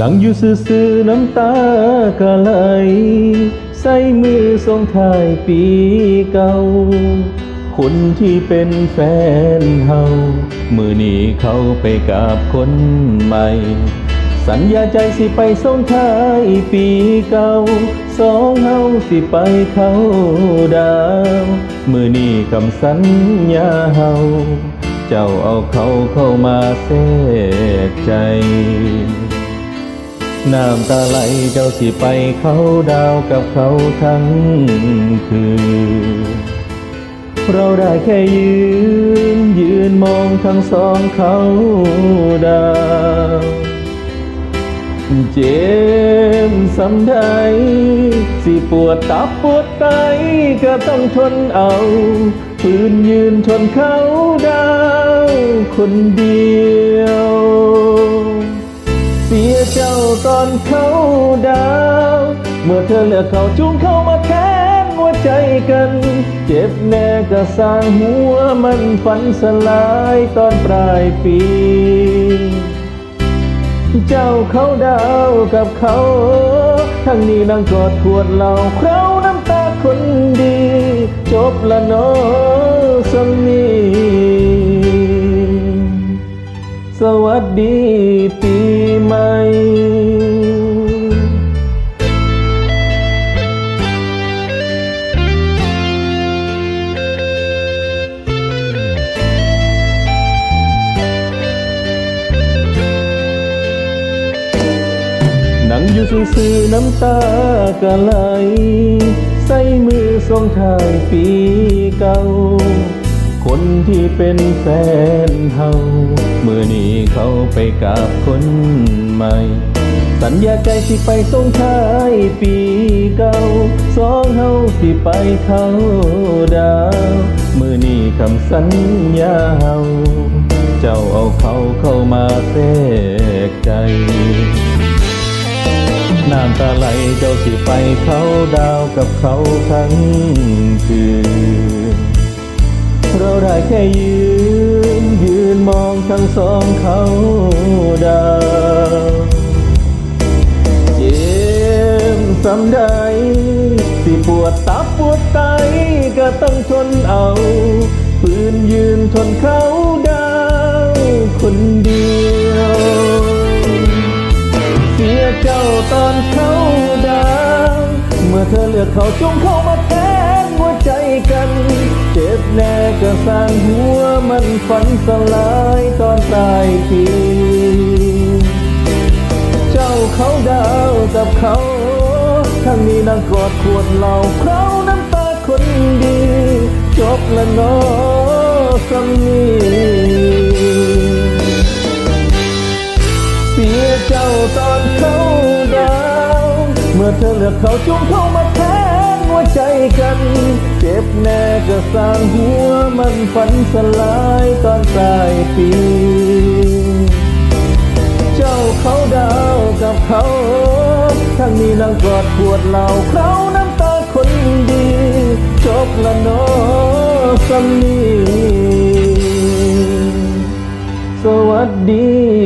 นั่งอยู่ซื่อๆน้ำตากะไหลใส่มือส่งท้ายปีเก่า คนที่เป็นแฟนเฮามือนี้เขาไปกับคนใหม่ สัญญาใจสิไปส่งท้ายปีเก่า สองเฮาสิไปเข้าดาว มือนี้คำสัญญาเฮาเจ้าเอาเขาเข้ามาแทรกใจ น้ำตาไหลเจ้าสิไปเขาดาวกับเขาทั้งคืน เราได้แค่ยืน ยืนมองทั้งสองเขาดาว เจ็บสำใดสิปวดตับปวดไตก็ต้องทนเอาฝืนยืนทนเขาดาว คนเดียว ตอนเขาดาว เมื่อเธอเลือกเขาจูงเข้ามาแทนหัวใจกัน เจ็บแน่ก็สร้างหัวมันฝันสลายตอนปลายปี เจ้าเขาดาวกับเขา ทั้งนี้นั่งกอดขวดเหล้าเคราน้ำตาคนดี จบละเนอสมีสวัสดี นั่งอยู่ซื่อๆน้ำตากะไหล ใส่มือส่งทายปีเก่า คนที่เป็นแฟนเฮาเมื่อนี้เขาไปกับคนใหม่ สัญญาใจสิไปส่งทายปีเก่า สองเฮาสิไปเขาดาว มือนี้คำสัญญาเฮาเจ้าเอาเขาเข้ามาแทรกใจ น้ำตาไหลเจ้าสิไปเขาดาวกับเขาทั้งคืน เราได้แค่ยืน ยืนมองทั้งสองเขาดาวเจ็บสำใดสิปวดตับปวดไตก็ต้องทนเอา ปืนยืนทนเขา เธอเลือกเขาจงเข้ามาแทนหัวใจกัน เจ็บแน่ก็สร้างหัวมันฝันสลายตอนตายปีเจ้าเขาดาวกับเขาทั้งนี้นั่งกอดขวดเหล้าเคราน้ำตาคนดี จบละเนอสำนีเสียเจ้าตอนเขา อเธอเลือกเขาจุงเข้ามาแทนหัวใจกัน เจ็บแน่ก็สร้างหัวมันฝันสลายตอนปลายปี เจ้าเขาดาวกับเขาทั้งนี้นั่งกอดขวดเหล้าเคราน้ำตาคนดี จบละเนอสำนีสวัสดี